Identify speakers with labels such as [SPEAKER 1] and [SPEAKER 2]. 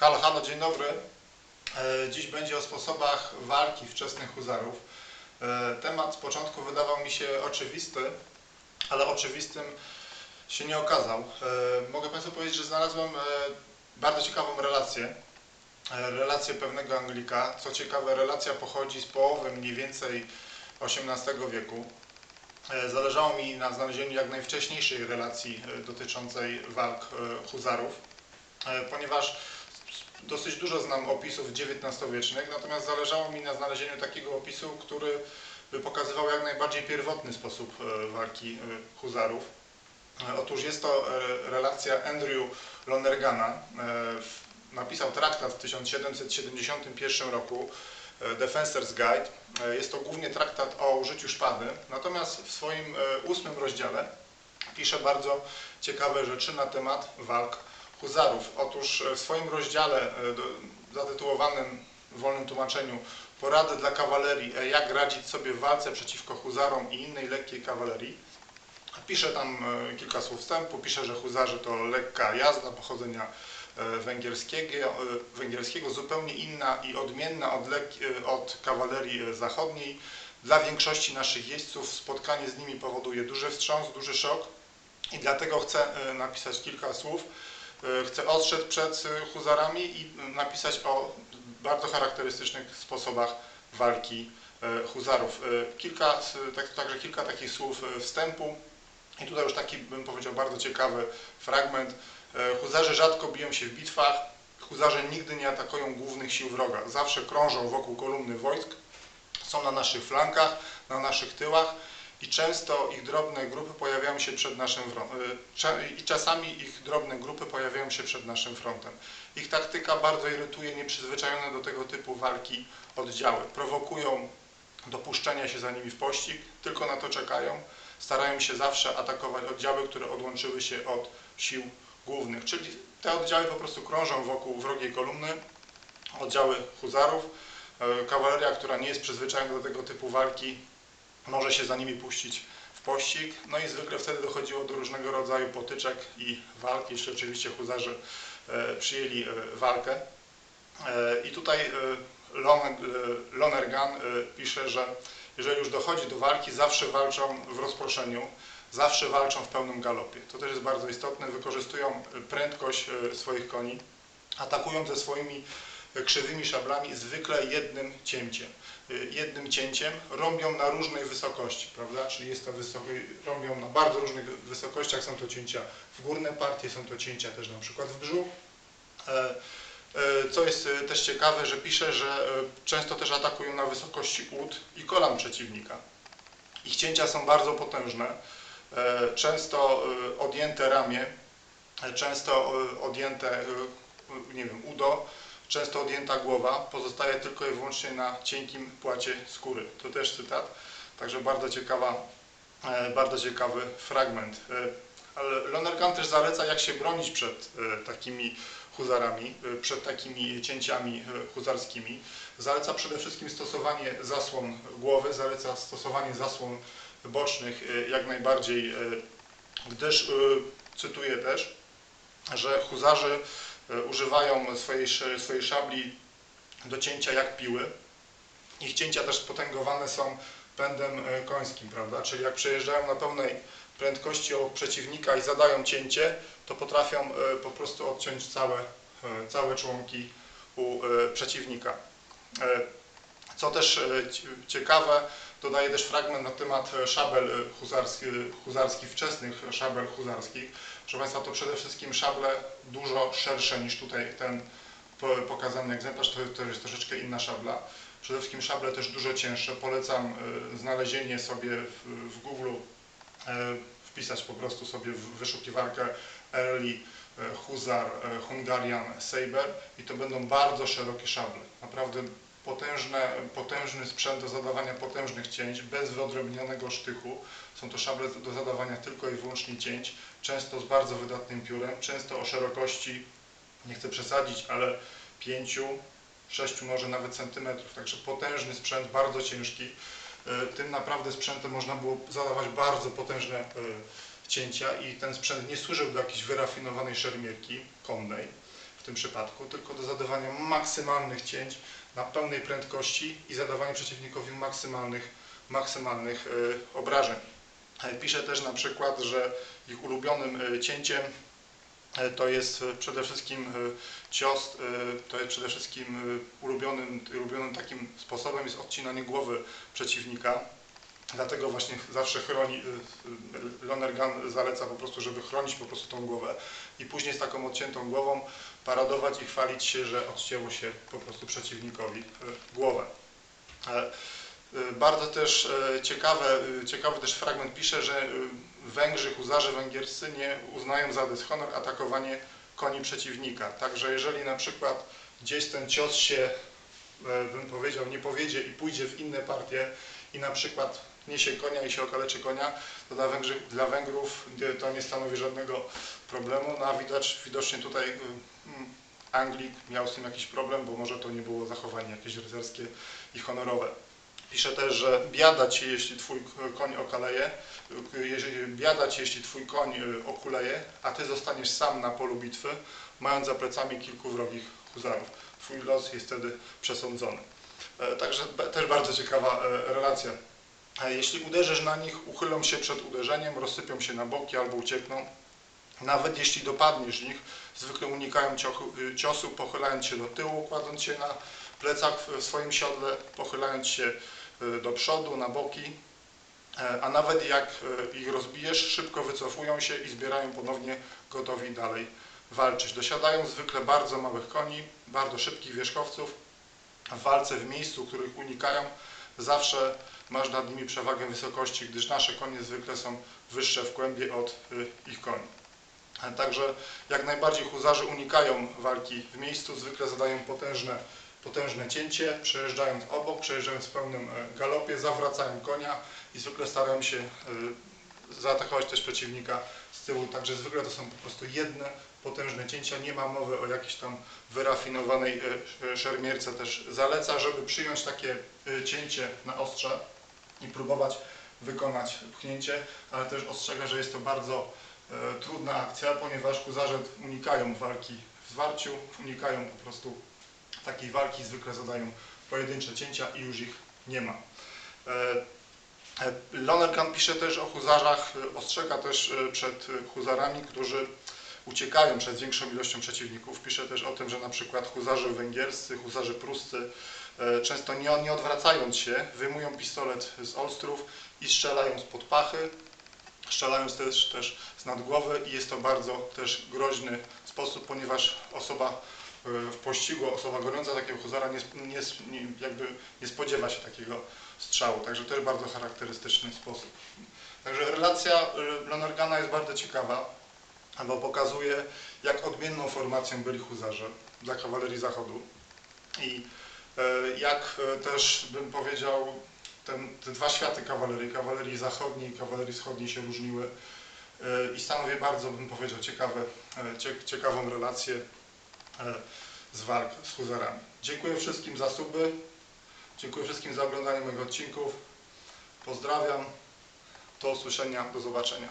[SPEAKER 1] Halo, halo, dzień dobry. E, Dziś będzie o sposobach walki wczesnych huzarów. E, Temat z początku wydawał mi się oczywisty, ale oczywistym się nie okazał. E, Mogę Państwu powiedzieć, że znalazłem bardzo ciekawą relację. Relację pewnego Anglika. Co ciekawe, relacja pochodzi z połowy mniej więcej XVIII wieku. Zależało mi na znalezieniu jak najwcześniejszej relacji dotyczącej walk huzarów, ponieważ dosyć dużo znam opisów XIX-wiecznych, natomiast zależało mi na znalezieniu takiego opisu, który by pokazywał jak najbardziej pierwotny sposób e, walki e, huzarów. E, Otóż jest to relacja Andrew Lonergana. Napisał traktat w 1771 roku, Defensor's Guide. Jest to głównie traktat o użyciu szpady, natomiast w swoim ósmym rozdziale pisze bardzo ciekawe rzeczy na temat walk huzarów. Otóż e, w swoim rozdziale e, zatytułowanym w wolnym tłumaczeniu Porady dla kawalerii, e, jak radzić sobie w walce przeciwko huzarom i innej lekkiej kawalerii, pisze tam kilka słów wstępu, pisze, że huzarze to lekka jazda pochodzenia węgierskiego, węgierskiego zupełnie inna i odmienna od, lek- od kawalerii zachodniej. Dla większości naszych jeźdźców spotkanie z nimi powoduje duży wstrząs, duży szok i dlatego chcę napisać kilka słów. E, Chcę ostrzec przed e, huzarami i e, napisać o bardzo charakterystycznych sposobach walki huzarów. Kilka, tak, także kilka takich słów wstępu i tutaj już taki bym powiedział bardzo ciekawy fragment. Huzarze rzadko biją się w bitwach, huzarze nigdy nie atakują głównych sił wroga. Zawsze krążą wokół kolumny wojsk, są na naszych flankach, na naszych tyłach i często ich drobne grupy pojawiają się przed naszym frontem. I czasami ich drobne grupy pojawiają się przed naszym frontem. Ich taktyka bardzo irytuje nieprzyzwyczajone do tego typu walki oddziały. Prowokują do puszczenia się za nimi w pościg, tylko na to czekają. Starają się zawsze atakować oddziały, które odłączyły się od sił głównych, czyli te oddziały po prostu krążą wokół wrogiej kolumny, oddziały huzarów. E, Kawaleria, która nie jest przyzwyczajona do tego typu walki, może się za nimi puścić w pościg. No i zwykle wtedy dochodziło do różnego rodzaju potyczek i walk, jeśli oczywiście huzarze e, przyjęli e, walkę. E, I tutaj Lon- Lonergan pisze, że jeżeli już dochodzi do walki, zawsze walczą w rozproszeniu, zawsze walczą w pełnym galopie. To też jest bardzo istotne. Wykorzystują prędkość swoich koni, atakują ze swoimi krzywymi szablami zwykle jednym cięciem. E, Jednym cięciem rąbią na różnej wysokości, prawda? Czyli jest to wysokość, rąbią na bardzo różnych wysokościach. Są to cięcia w górne partie, są to cięcia też na przykład w brzuch. E, E, Co jest e, też ciekawe, że pisze, że e, często też atakują na wysokości ud i kolan przeciwnika. Ich cięcia są bardzo potężne, często e, odjęte ramię, często odjęte, nie wiem, udo, często odjęta głowa, pozostaje tylko i wyłącznie na cienkim płacie skóry. To też cytat, także bardzo ciekawa, e, bardzo ciekawy fragment. E, Ale Lonergan też zaleca, jak się bronić przed e, takimi huzarami, przed takimi cięciami huzarskimi. Zaleca przede wszystkim stosowanie zasłon głowy, zaleca stosowanie zasłon bocznych jak najbardziej, gdyż, cytuję też, że huzarze y, używają swojej, swojej szabli do cięcia jak piły. Ich cięcia też spotęgowane są pędem y, końskim, prawda? Czyli jak przejeżdżają na pełnej prędkości obok przeciwnika i zadają cięcie, to potrafią e, po prostu odciąć całe, e, całe członki u e, przeciwnika. E, Co też e, ci- ciekawe, dodaje też fragment na temat e, szabel e, huzarski, huzarskich, wczesnych szabel huzarskich. Proszę Państwa, to przede wszystkim szable dużo szersze niż tutaj ten po- pokazany egzemplarz, to, to jest troszeczkę inna szabla. Przede wszystkim szable też dużo cięższe. Polecam e, znalezienie sobie w, w Google e, wpisać po prostu sobie w wyszukiwarkę Early e, Huzar e, Hungarian Saber i to będą bardzo szerokie szable. Naprawdę potężne, potężny sprzęt do zadawania potężnych cięć, bez wyodrębnionego sztychu. Są to szable do zadawania tylko i wyłącznie cięć, często z bardzo wydatnym piórem, często o szerokości, nie chcę przesadzić, ale 5, 6 może nawet centymetrów. Także potężny sprzęt, bardzo ciężki. E, Tym naprawdę sprzętem można było zadawać bardzo potężne e, cięcia i ten sprzęt nie służył do jakiejś wyrafinowanej szermierki konnej. w tym przypadku, tylko do zadawania maksymalnych cięć na pełnej prędkości i zadawania przeciwnikowi maksymalnych, maksymalnych e, obrażeń. E, Pisze też na przykład, że ich ulubionym e, cięciem to jest przede wszystkim cios, to jest przede wszystkim ulubionym, ulubionym takim sposobem jest odcinanie głowy przeciwnika. Dlatego właśnie zawsze chroni, y, Lonergan zaleca po prostu, żeby chronić po prostu tą głowę i później z taką odciętą głową paradować i chwalić się, że odcięło się po prostu przeciwnikowi y, głowę. E, y, Bardzo też e, ciekawe, ciekawy też fragment pisze, że Węgrzy, huzarze węgierscy nie uznają za dyshonor atakowanie koni przeciwnika. Także jeżeli na przykład gdzieś ten cios się, e, bym powiedział, nie powiedzie i pójdzie w inne partie i na przykład niesie konia i się okaleczy konia, to dla, Węgrzy, dla Węgrów to nie stanowi żadnego problemu. No a widocznie tutaj y, mm, Anglik miał z tym jakiś problem, bo może to nie było zachowanie jakieś rycerskie i honorowe. Pisze też, że biada ci, jeśli twój koń okaleje, y, jeżeli biada ci, jeśli twój koń y, okuleje, a ty zostaniesz sam na polu bitwy, mając za plecami kilku wrogich huzarów. Twój los jest wtedy przesądzony. E, Także też bardzo ciekawa e, relacja. Jeśli uderzysz na nich, uchylą się przed uderzeniem, rozsypią się na boki albo uciekną. Nawet jeśli dopadniesz ich, zwykle unikają y, ciosu, pochylając się do tyłu, kładąc się na plecach w- w swoim siodle, pochylając się y, do przodu, na boki. E, A nawet jak y, ich rozbijesz, szybko wycofują się i zbierają ponownie gotowi dalej walczyć. Dosiadają zwykle bardzo małych koni, bardzo szybkich wierzchowców. W walce w miejscu, których unikają, zawsze masz nad nimi przewagę wysokości, gdyż nasze konie zwykle są wyższe w kłębie od y, ich koni. Także jak najbardziej huzarze unikają walki w miejscu, zwykle zadają potężne, potężne cięcie, przejeżdżając obok, przejeżdżając w pełnym e, galopie, zawracają konia i zwykle starają się y, zaatakować też przeciwnika z tyłu. Także zwykle to są po prostu jedne potężne cięcia, nie ma mowy o jakiejś tam wyrafinowanej e, szermierce też zaleca, żeby przyjąć takie e, cięcie na ostrze i próbować wykonać pchnięcie, ale też ostrzega, że jest to bardzo e, trudna akcja, ponieważ huzarze unikają walki w zwarciu, unikają po prostu takiej walki, zwykle zadają pojedyncze cięcia i już ich nie ma. E, Lonergan pisze też o huzarzach, e, ostrzega też e, przed huzarami, którzy uciekają przed większą ilością przeciwników. Pisze też o tym, że na przykład huzarze węgierscy, huzarze pruscy często nie, nie odwracając się, wyjmują pistolet z olstrów i strzelają spod pachy, strzelając też, też z nadgłowy i jest to bardzo też groźny sposób, ponieważ osoba w pościgu, osoba goniąca takiego huzara nie, nie, nie, jakby nie spodziewa się takiego strzału, także też bardzo charakterystyczny sposób. Także relacja e, Lonergana jest bardzo ciekawa bo pokazuje, jak odmienną formacją byli huzarze dla kawalerii zachodu i e, jak e, też bym powiedział, ten, te dwa światy kawalerii, kawalerii zachodniej i kawalerii wschodniej się różniły e, i stanowi bardzo, bym powiedział, ciekawe, cie, ciekawą relację z walk z huzarami. Dziękuję wszystkim za suby, dziękuję wszystkim za oglądanie moich odcinków, pozdrawiam, do usłyszenia, do zobaczenia.